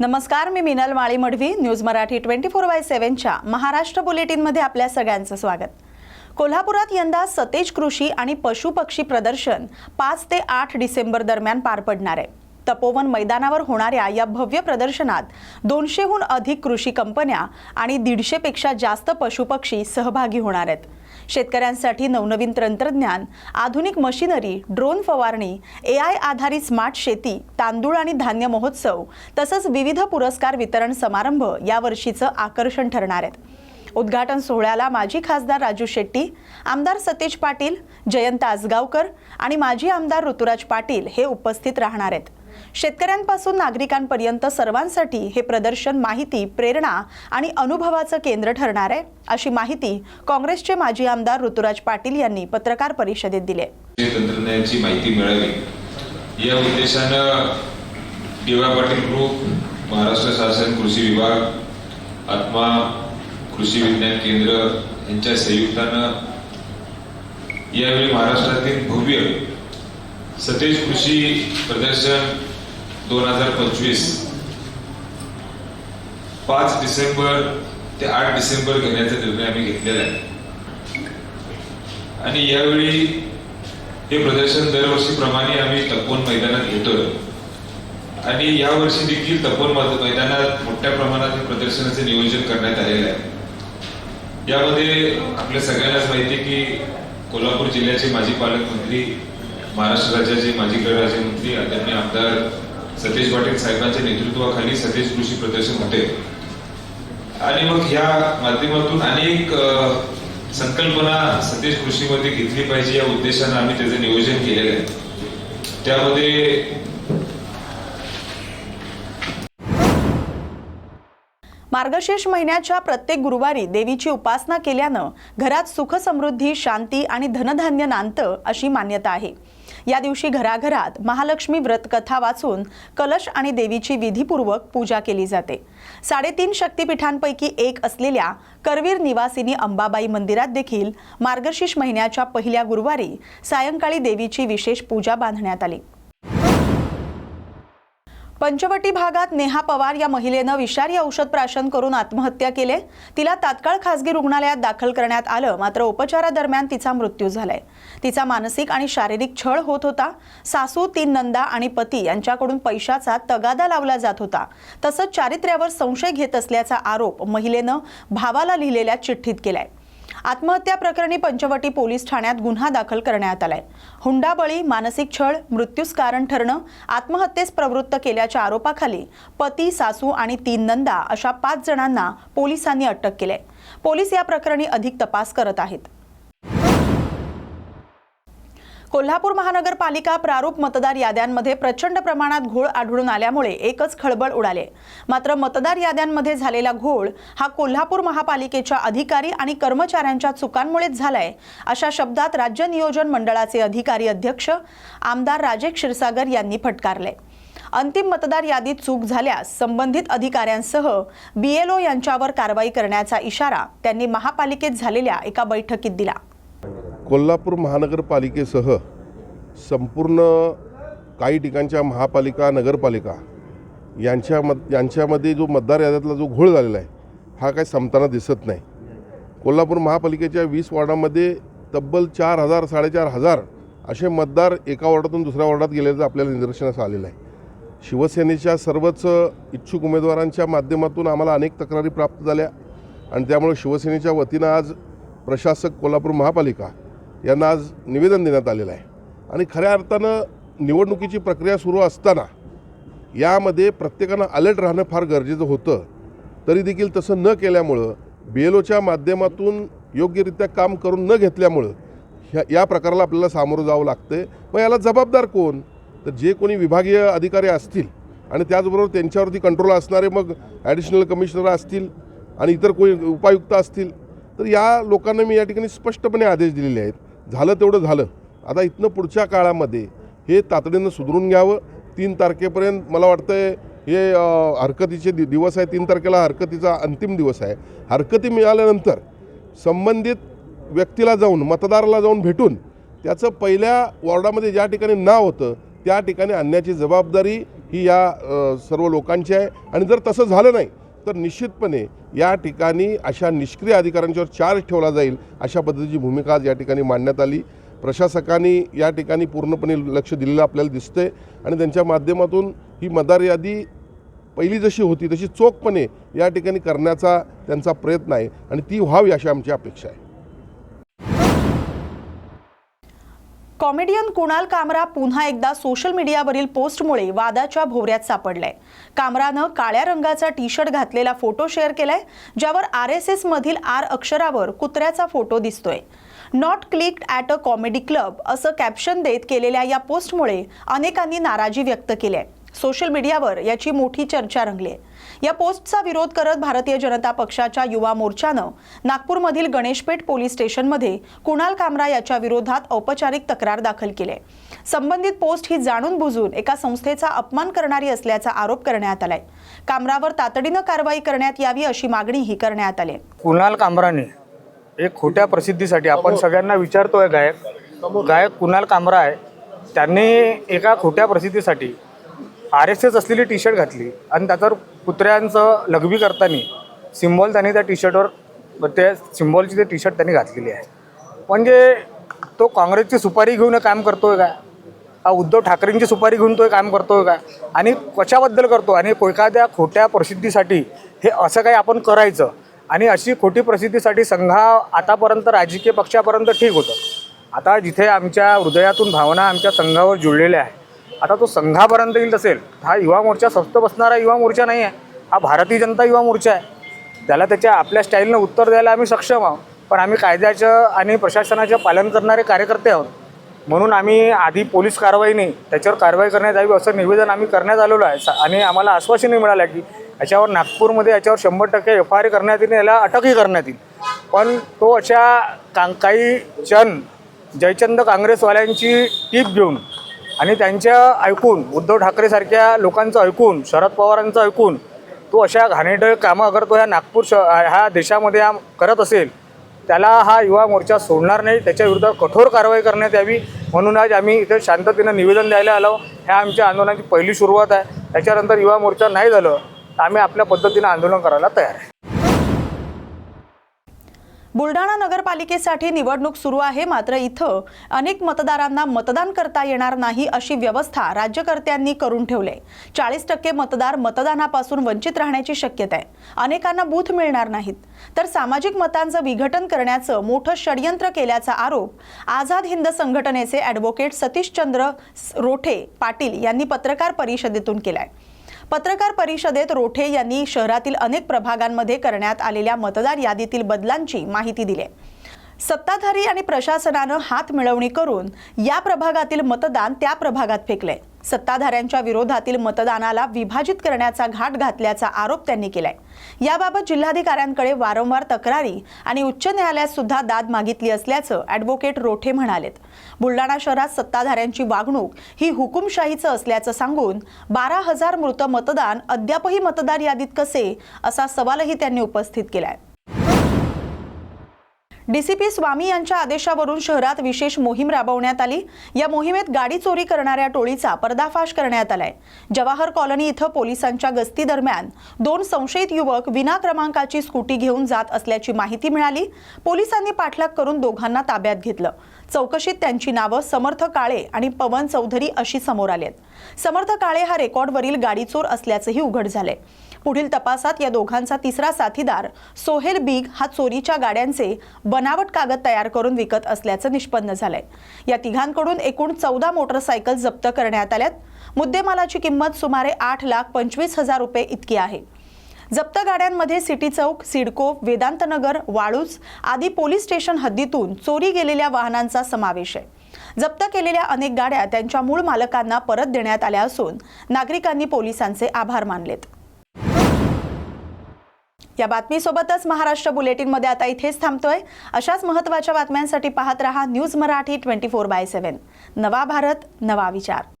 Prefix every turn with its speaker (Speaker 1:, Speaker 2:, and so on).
Speaker 1: नमस्कार मी Minal Mali Madhavi news Marathi twenty four by सेव्हनच्या Maharashtra बुलेटिनमध्ये आपल्या सगळ्यांचं स्वागत. कोल्हापुरात यंदा सतेज कृषी आणि पशु पक्षी प्रदर्शन पाच ते आठ डिसेंबर दरम्यान पार पडणार आहे. तपोवन मैदानावर होणाऱ्या या भव्य प्रदर्शनात दोनशेहून अधिक कृषी कंपन्या आणि दीडशेपेक्षा जास्त पशुपक्षी सहभागी होणार आहेत. शेतकऱ्यांसाठी नवनवीन तंत्रज्ञान आधुनिक मशिनरी ड्रोन फवारणी ए आय आधारित स्मार्ट शेती तांदूळ आणि धान्य महोत्सव तसंच विविध पुरस्कार वितरण समारंभ यावर्षीचं आकर्षण ठरणार आहेत. उद्घाटन सोहळ्याला माजी खासदार राजू शेट्टी आमदार सतेज पाटील जयंत आसगावकर आणि माजी आमदार ऋतुराज पाटील हे उपस्थित राहणार आहेत. शेतकऱ्यांपासून नागरिकांपर्यंत सर्वांसाठी हे प्रदर्शन माहिती प्रेरणा आणि अनुभवाचं केंद्र ठरणार आहे अशी माहिती काँग्रेसचे माजी आमदार ऋतुराज पाटील यांनी पत्रकार परिषदेत दिले
Speaker 2: तंत्रज्ञानाची माहिती मिळावी. या उद्देशानं डी पाटील ग्रुप महाराष्ट्र शासन कृषी विभाग आत्मा कृषी विज्ञान केंद्र यांच्या संयुक्तानं यावेळी महाराष्ट्रातील भव्य सतेज कृषी प्रदर्शन दोन हजार पंचवीस. पाच डिसेंबर ते आठ डिसेंबर घेण्याचा निर्णय आम्ही घेतलेला आहे. आणि यावेळी हे प्रदर्शन दरवर्षीप्रमाणे आम्ही तपोवन मैदानात घेतोय. आणि यावर्षी देखील तपोवन मैदानात मोठ्या प्रमाणात हे प्रदर्शनाचे नियोजन करण्यात आलेलं आहे. यामध्ये आपल्या सगळ्यांनाच माहिती आहे की कोल्हापूर जिल्ह्याचे माजी पालकमंत्री महाराष्ट्र राज्याचे माजी गृहराज्यमंत्री आदरणीय आमदार सतेज पाटील साहेबांच्या नेतृत्वाखाली सतेज कृषी प्रदर्शन होते. आणि मग ह्या माध्यमातून अनेक संकल्पना सतेज कृषीमध्ये घेतली पाहिजे या उद्देशानं आम्ही त्याचं नियोजन केलेलं आहे. त्यामध्ये
Speaker 1: मार्गशीर्ष महिन्याच्या प्रत्येक गुरुवारी देवीची उपासना केल्यानं घरात सुख समृद्धी शांती आणि धनधान्य नांदतं अशी मान्यता आहे. या दिवशी घराघरात महालक्ष्मी व्रत कथा वाचून कलश आणि देवीची विधीपूर्वक पूजा केली जाते. साडेतीन शक्तिपीठांपैकी एक असलेल्या करवीर निवासिनी अंबाबाई मंदिरात देखील मार्गशीर्ष महिन्याच्या पहिल्या गुरुवारी सायंकाळी देवीची विशेष पूजा बांधण्यात आली. पंचवटी भागात नेहा पवार या महिलेनं विषारी औषध प्राशन करून आत्महत्या केले. तिला तात्काळ खासगी रुग्णालयात दाखल करण्यात आलं. मात्र उपचारादरम्यान तिचा मृत्यू झालाय. तिचा मानसिक आणि शारीरिक छळ होत होता. सासू तीन नंदा आणि पती यांच्याकडून पैशाचा तगादा लावला जात होता. तसंच चारित्र्यावर संशय घेत असल्याचा आरोप महिलेनं भावाला लिहिलेल्या चिठ्ठीत केलाय. आत्महत्या प्रकरणी पंचवटी पोलीस ठाण्यात गुन्हा दाखल करण्यात आलाय. हुंडाबळी मानसिक छळ मृत्यूस कारण ठरणं आत्महत्येस प्रवृत्त केल्याच्या आरोपाखाली पती सासू आणि तीन नंदा अशा पाच जणांना पोलिसांनी अटक केली पोलीस या प्रकरणी अधिक तपास करत आहेत. कोल्हापूर महानगरपालिका प्रारूप मतदार याद्यांमध्ये प्रचंड प्रमाणात घोळ आढळून आल्यामुळे एकच खळबळ उडाले. मात्र मतदार याद्यांमध्ये झालेला घोळ हा कोल्हापूर महापालिकेच्या अधिकारी आणि कर्मचाऱ्यांच्या चुकांमुळेच झालाय अशा शब्दात राज्य नियोजन मंडळाचे अधिकारी अध्यक्ष आमदार राजेश क्षीरसागर यांनी फटकारले. अंतिम मतदार यादीत चूक झाल्यास संबंधित अधिकाऱ्यांसह बीएलओ यांच्यावर कारवाई करण्याचा इशारा त्यांनी महापालिकेत झालेल्या एका बैठकीत दिला.
Speaker 3: कोल्हापूर महानगरपालिकेसह संपूर्ण काही ठिकाणच्या महापालिका नगरपालिका यांच्या मत यांच्यामध्ये जो मतदार याद्यातला जो घोळ झालेला आहे हा काही संपताना दिसत नाही. कोल्हापूर महापालिकेच्या वीस वॉर्डामध्ये तब्बल चार हजार साडेचार हजार असे मतदार एका वॉर्डातून दुसऱ्या वॉर्डात गेल्याचं आपल्याला निदर्शनास आलेलं आहे. शिवसेनेच्या सर्वच इच्छुक उमेदवारांच्या माध्यमातून आम्हाला अनेक तक्रारी प्राप्त झाल्या आणि त्यामुळे शिवसेनेच्या वतीनं आज प्रशासक कोल्हापूर महापालिका यांना आज निवेदन देण्यात आलेलं आहे. आणि खऱ्या अर्थानं निवडणुकीची प्रक्रिया सुरू असताना यामध्ये प्रत्येकानं अलर्ट राहणं फार गरजेचं होतं. तरी देखील तसं न केल्यामुळं बी एल ओच्या माध्यमातून योग्यरित्या काम करून न घेतल्यामुळं ह्या या प्रकाराला आपल्याला सामोरं जावं लागतं मग याला जबाबदार कोण? तर जे कोणी विभागीय अधिकारी असतील आणि त्याचबरोबर त्यांच्यावरती कंट्रोल असणारे मग ॲडिशनल कमिशनर असतील आणि इतर कोणी उपायुक्त असतील तर या लोकांना मी या ठिकाणी स्पष्टपणे आदेश दिलेले आहेत. झालं तेवढं झालं. आता इथनं पुढच्या काळामध्ये हे तातडीनं सुधरून घ्यावं. तीन तारखेपर्यंत मला वाटतं हे हरकतीचे दि दिवस आहे. तीन तारखेला हरकतीचा अंतिम दिवस आहे. हरकती मिळाल्यानंतर संबंधित व्यक्तीला जाऊन मतदाराला जाऊन भेटून त्याचं पहिल्या वॉर्डामध्ये ज्या ठिकाणी नाव होतं त्या ठिकाणी आणण्याची जबाबदारी ही या सर्व लोकांची आहे. आणि जर तसं झालं नाही तर निश्चितपणे या ठिकाणी अशा निष्क्रिय अधिकाऱ्यांच्यावर चार्ज ठेवला जाईल अशा पद्धतीची भूमिका आज या ठिकाणी मांडण्यात आली. प्रशासकांनी या ठिकाणी पूर्णपणे लक्ष दिलेलं आपल्याला दिसतंय आणि त्यांच्या माध्यमातून ही मतदार यादी पहिली जशी होती तशी चोखपणे या ठिकाणी करण्याचा त्यांचा प्रयत्न आहे आणि ती व्हावी अशी आमची अपेक्षा आहे.
Speaker 1: कॉमेडियन कुणाल कामरा पुन्हा एकदा सोशल मीडियावरील पोस्टमुळे वादाच्या भोवऱ्यात सापडलाय. कामरानं काळ्या रंगाचा टी शर्ट घातलेला फोटो शेअर केलाय ज्यावर आर एस एस मधील आर अक्षरावर कुत्र्याचा फोटो दिसतोय. Not clicked at a comedy club असं कॅप्शन देत केलेल्या या पोस्टमुळे अनेकांनी नाराजी व्यक्त केली आहे सोशल मीडियावर याची मोठी चर्चा रंगली आहे या पोस्टचा विरोध करत भारतीय जनता पक्षाच्या युवा मोर्चानं नागपूरमधील गणेशपेठ पोलीस स्टेशनमध्ये कुणाल कामरा याच्या विरोधात औपचारिक तक्रार दाखल केली. संबंधित पोस्ट ही जाणून बुजून एका संस्थेचा अपमान करणारी असल्याचा आरोप करण्यात आलाय. कामरावर तातडीनं कारवाई करण्यात यावी अशी मागणीही करण्यात आली.
Speaker 4: कुणाल कामराने एक खोट्या प्रसिद्धीसाठी आपण सगळ्यांना विचारतोय गायक. गायक कुणाल कामरा आहे. त्यांनी एका खोट्या प्रसिद्धीसाठी आर एस एस असलेली टी शर्ट घातली आणि त्याच्यावर कुत्र्यांचं लघवी करताना सिम्बॉल त्यांनी त्या टी शर्टवर त्या सिम्बॉलची ते टी शर्ट त्यांनी घातलेली आहे. म्हणजे तो काँग्रेसची सुपारी घेऊन हे काम आहे का? हा उद्धव ठाकरेंची सुपारी घेऊन तो काम करतोय का? आणि कशाबद्दल करतो? आणि एखाद्या खोट्या प्रसिद्धीसाठी हे असं काही आपण करायचं आणि अशी खोटी प्रसिद्धीसाठी संघा आतापर्यंत राजकीय पक्षापर्यंत ठीक होतं. आता जिथे आमच्या हृदयातून भावना आमच्या संघावर जुळलेल्या आहे आता तो संघापर्यंत येईल असेल हा युवा मोर्चा स्वस्त बसणारा युवा मोर्चा नाही आहे हा भारतीय जनता युवा मोर्चा आहे. त्याला त्याच्या आपल्या स्टाईलनं उत्तर द्यायला आम्ही सक्षम आहोत. पण आम्ही कायद्याचं आणि प्रशासनाचं पालन करणारे कार्यकर्ते आहोत. म्हणून आम्ही आधी पोलीस कारवाई नाही त्याच्यावर कारवाई करण्यात यावी असं निवेदन आम्ही करण्यात आलेलो आहे. आणि आम्हाला आश्वासनही मिळालं की याच्यावर नागपूरमध्ये याच्यावर शंभर टक्के एफ आय आर करण्यात येईल याला अटकही करण्यात येईल. पण तो अशा का काही चंद जयचंद काँग्रेसवाल्यांची टीप घेऊन आणि त्यांच्या ऐकून उद्धव ठाकरेसारख्या लोकांचं ऐकून शरद पवारांचं ऐकून तो अशा घाणेढळ कामं अगर तो ह्या नागपूर श ह्या देशामध्ये हा करत असेल त्याला हा युवा मोर्चा सोडणार नाही त्याच्या विरुद्ध कठोर कारवाई करण्यात यावी म्हणून आज आम्ही इथे शांततेनं निवेदन द्यायला आलो. ह्या आमच्या आंदोलनाची पहिली सुरुवात आहे. त्याच्यानंतर युवा मोर्चा नाही झालं तर आम्ही आपल्या पद्धतीनं आंदोलन करायला तयार आहे.
Speaker 1: बुलढाणा नगरपालिकेसाठी निवडणूक सुरू आहे. मात्र इथं अनेक मतदारांना मतदान करता येणार नाही अशी व्यवस्था राज्यकर्त्यांनी करून ठेवले. चाळीस टक्के मतदार मतदानापासून वंचित राहण्याची शक्यता आहे. अनेकांना बूथ मिळणार नाहीत. तर सामाजिक मतांचं विघटन करण्याचं मोठं षडयंत्र केल्याचा आरोप आझाद हिंद संघटनेचे ॲडव्होकेट सतीशचंद्र रोठे पाटील यांनी पत्रकार परिषदेतून केला आहे पत्रकार परिषदेत रोठे यांनी शहरातील अनेक प्रभागांमध्ये करण्यात आलेल्या मतदार यादीतील बदलांची माहिती दिली. सत्ताधारी आणि प्रशासनानं हात मिळवणी करून या प्रभागातील मतदान त्या प्रभागात फेकले सत्ताधाऱ्यांच्या विरोधातील मतदानाला विभाजित करण्याचा घाट घातल्याचा आरोप त्यांनी केलाय. याबाबत जिल्हाधिकाऱ्यांकडे वारंवार तक्रारी आणि उच्च न्यायालयात सुद्धा दाद मागितली असल्याचं ॲडव्होकेट रोठे म्हणालेत. बुलडाणा शहरात सत्ताधाऱ्यांची वागणूक ही हुकुमशाहीचं असल्याचं सांगून बारा हजार मृत मतदान अद्यापही मतदार यादीत कसे असा सवालही त्यांनी उपस्थित केलाय. डीसीपी स्वामी यांच्या आदेशावरून शहरात विशेष मोहीम राबवण्यात आली. या मोहिमेत गाडी चोरी करणाऱ्या टोळीचा पर्दाफाश करण्यात आलाय. जवाहर कॉलनी इथं पोलिसांच्या गस्ती दरम्यान दोन संशयित युवक विना क्रमांकाची स्कूटी घेऊन जात असल्याची माहिती मिळाली. पोलिसांनी पाठलाग करून दोघांना ताब्यात घेतलं. चौकशीत त्यांची नावं समर्थ काळे आणि पवन चौधरी अशी समोर आलेत. समर्थ काळे हा रेकॉर्डवरील गाडीचोर असल्याचंही उघड झालंय. पुढील तपासात या दोघांचा तिसरा साथीदार सोहेल बिग हा चोरीच्या गाड्यांचे बनावट कागद तयार करून विकत असल्याचं निष्पन्न झालंय. या तिघांकडून एकूण चौदा मोटरसायकल जप्त करण्यात आल्यात. मुद्देमालाची किंमत सुमारे आठ लाख पंचवीस हजार रुपये इतकी आहे. जप्त गाड्यांमध्ये सिटी चौक सिडको वेदांतनगर वाळूज आदी पोलीस स्टेशन हद्दीतून चोरी गेलेल्या वाहनांचा समावेश आहे. जप्त केलेल्या अनेक गाड्या त्यांच्या मूळ मालकांना परत देण्यात आल्या असून नागरिकांनी पोलिसांचे आभार मानलेत. या बातमीसोबतच महाराष्ट्र बुलेटिनमध्ये आता इथेच थांबतोय. अशाच महत्त्वाच्या बातम्यांसाठी पाहत रहा news Marathi twenty four by seven. नवा भारत नवा विचार.